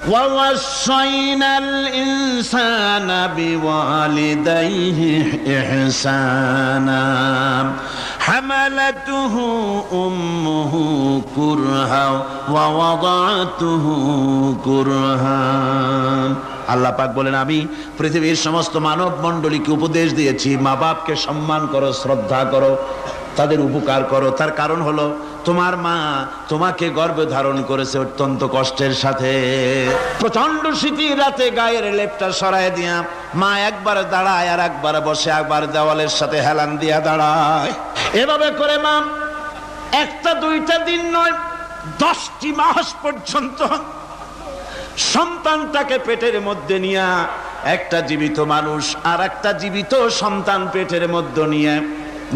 ووصينا الإنسان بوالديه إحسانا حملته أمه كرها ووضعته كرها আল্লাহ পাক বলেন আমি পৃথিবীর সমস্ত মানব মণ্ডলীকে উপদেশ দিয়েছি মা বাপকে সম্মান করো শ্রদ্ধা করো তাদের উপকার করো। তার কারণ হলো, তোমার মা তোমাকে গর্ভে ধারণ করেছে অত্যন্ত কষ্টের সাথে। প্রচণ্ড শীতির রাতে গায়ের লেপটা সরায় দিয়া মা একবার দাঁড়ায় আর একবার বসে, একবার দেওয়ালের সাথে হেলান দিয়া দাঁড়ায়। এভাবে করে মা, একটা দুইটা দিন নয়, দশটি মাস পর্যন্ত সন্তানটাকে পেটের মধ্যে নিয়ে, একটা জীবিত মানুষ আর একটা জীবিত সন্তান পেটের মধ্যে নিয়ে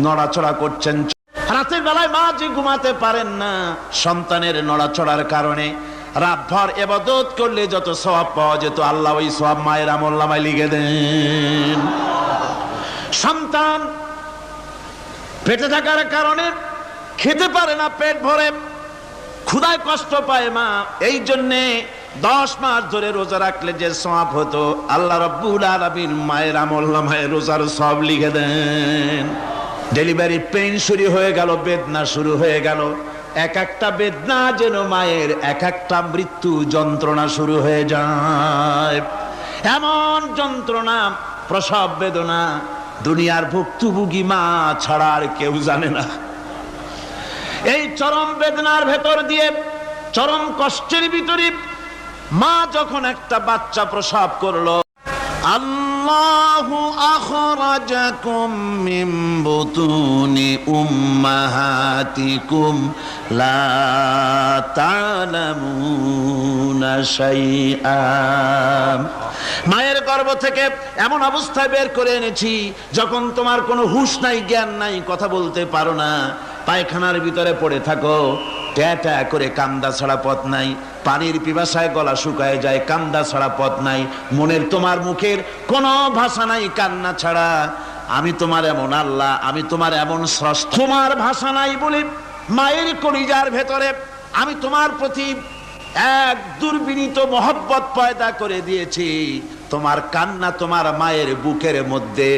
নড়াচড়া করছেন। রাতের বেলায় মা যে ঘুমাতে পারেন না। সন্তানের নড়াচড়ার কারণে রাতভর এবাদত করলে যত সওয়াব পাওয়া যেত আল্লাহ ওই সওয়াব মায়ের আমল্লামায় লিখে দেন। সন্তান পেটে থাকার কারণে খেতে পারে না পেট ভরে। ক্ষুদায় কষ্ট পায় মা। এই জন্যে দশ মাস ধরে রোজা রাখলে যে সব হতো আল্লাহ রব্বুল আলমিন মায়ের আমল নামায় রোজার সব লিখে দেন। ডেলিভারি পেইন শুরু হয়ে গেল, বেদনা শুরু হয়ে গেল। এক একটা বেদনা যেন মায়ের, এক একটা মৃত্যু যন্ত্রণা শুরু হয়ে যায়। এমন যন্ত্রণা, প্রসব বেদনা, দুনিয়ার ভুক্তভোগী মা ছাড়া আর কেউ জানে না। এই চরম বেদনার ভেতর দিয়ে, চরম কষ্টের ভিতরে মা যখন একটা বাচ্চা প্রসব করল, আল্লাহু আখরাজাকুম মিন বুতুনি উম্মাহাতিকুম লা তা'লামুনা শাইআ মায়ের গর্ভ থেকে এমন অবস্থায় বের করে এনেছি, যখন তোমার কোনো হুঁশ নাই, জ্ঞান নাই, কথা বলতে পারো না। পায়খানার ভিতরে পড়ে থাকো। ট্যা করে কান্দা ছাড়া পথ নাই, পানির পিপাসায় গলা শুকায় যায়, কান্দা ছাড়া পথ নাই। মনের তোমার মুখের কোনো ভাষা নাই কান্না ছাড়া। আমি তোমার এমন আল্লাহ, আমি তোমার এমন স্রষ্টা। তোমার ভাষা নাই বলে মায়ের কলিজার ভেতরে আমি তোমার প্রতি এক দুর্বিনীত মহব্বত পয়দা করে দিয়েছি। তোমার কান্না তোমার মায়ের বুকের মধ্যে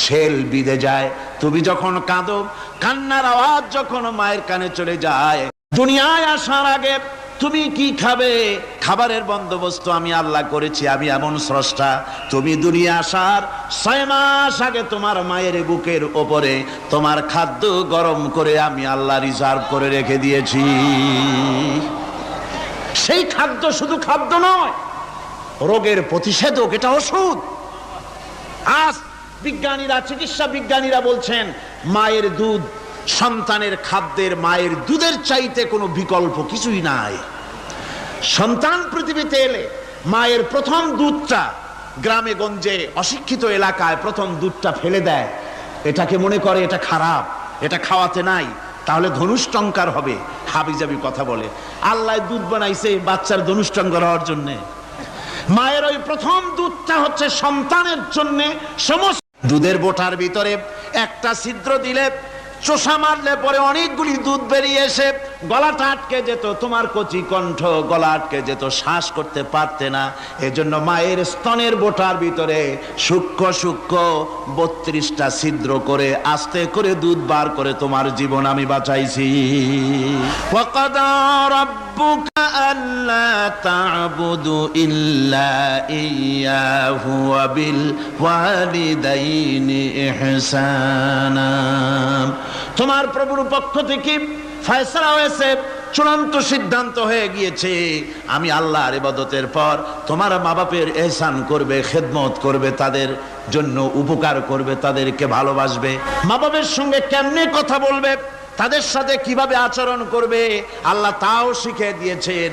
শেল বিঁধে যায়। তুমি যখন কাঁদো, কান্নার আওয়াজ যখন মায়ের কানে চলে যায়। দুনিয়ায় আসার আগে তুমি কি খাবে? খাবারের বন্দোবস্ত আমি আল্লাহ করেছি, আমি এমন স্রষ্টা। তুমি দুনিয়া আসার ছয় মাস আগে তোমার মায়ের বুকের ওপরে তোমার খাদ্য গরম করে আমি আল্লাহ রিজার্ভ করে রেখে দিয়েছি। সেই খাদ্য শুধু খাদ্য নয়, রোগের প্রতিষেধক, এটা ওষুধ। আজ বিজ্ঞানীরা, চিকিৎসা বিজ্ঞানীরা বলছেন, মায়ের দুধ সন্তানের খাদ্যের মায়ের দুধের চাইতে কোনো বিকল্প কিছুই নাই। সন্তান পৃথিবীতে এলে মায়ের প্রথম দুধটা গ্রামে গঞ্জে অশিক্ষিত এলাকায় প্রথম দুধটা ফেলে দেয়। এটাকে মনে করে এটা খারাপ, এটা খাওয়াতে নাই, তাহলে ধনুষ্টঙ্কার হবে, হাবিজাবি কথা বলে। আল্লাহ দুধ বানাইছে বাচ্চার ধনুষ্টঙ্কার হওয়ার জন্যে। মায়ের ওই প্রথম দুধটা হচ্ছে সন্তানের জন্য সমস্ত দুধের বোটার ভিতরে একটা ছিদ্র দিলে চোষা মারলে পরে অনেকগুলি দুধ বেরিয়ে এসে গলাটা আটকে যেত তোমার কচি কণ্ঠ গলা আটকে যেত শ্বাস করতে পারতে না। এজন্য মায়ের স্তনের বোটার ভিতরে সূক্ষ্ম সূক্ষ্ম বত্রিশটা ছিদ্র করে আস্তে করে দুধ বার করে তোমার জীবন আমি বাঁচাইছি। তোমার প্রভুর পক্ষ থেকে ফয়সলা হয়েছে, চূড়ান্ত সিদ্ধান্ত হয়ে গিয়েছে, আমি আল্লাহর ইবাদতের পর তোমার মা বাপের এহসান করবে, খেদমত করবে, তাদের জন্য উপকার করবে, তাদেরকে ভালোবাসবে। মা বাপের সঙ্গে কেমনে কথা বলবে, তাদের সাথে কীভাবে আচরণ করবে, আল্লাহ তাও শিখে দিয়েছেন।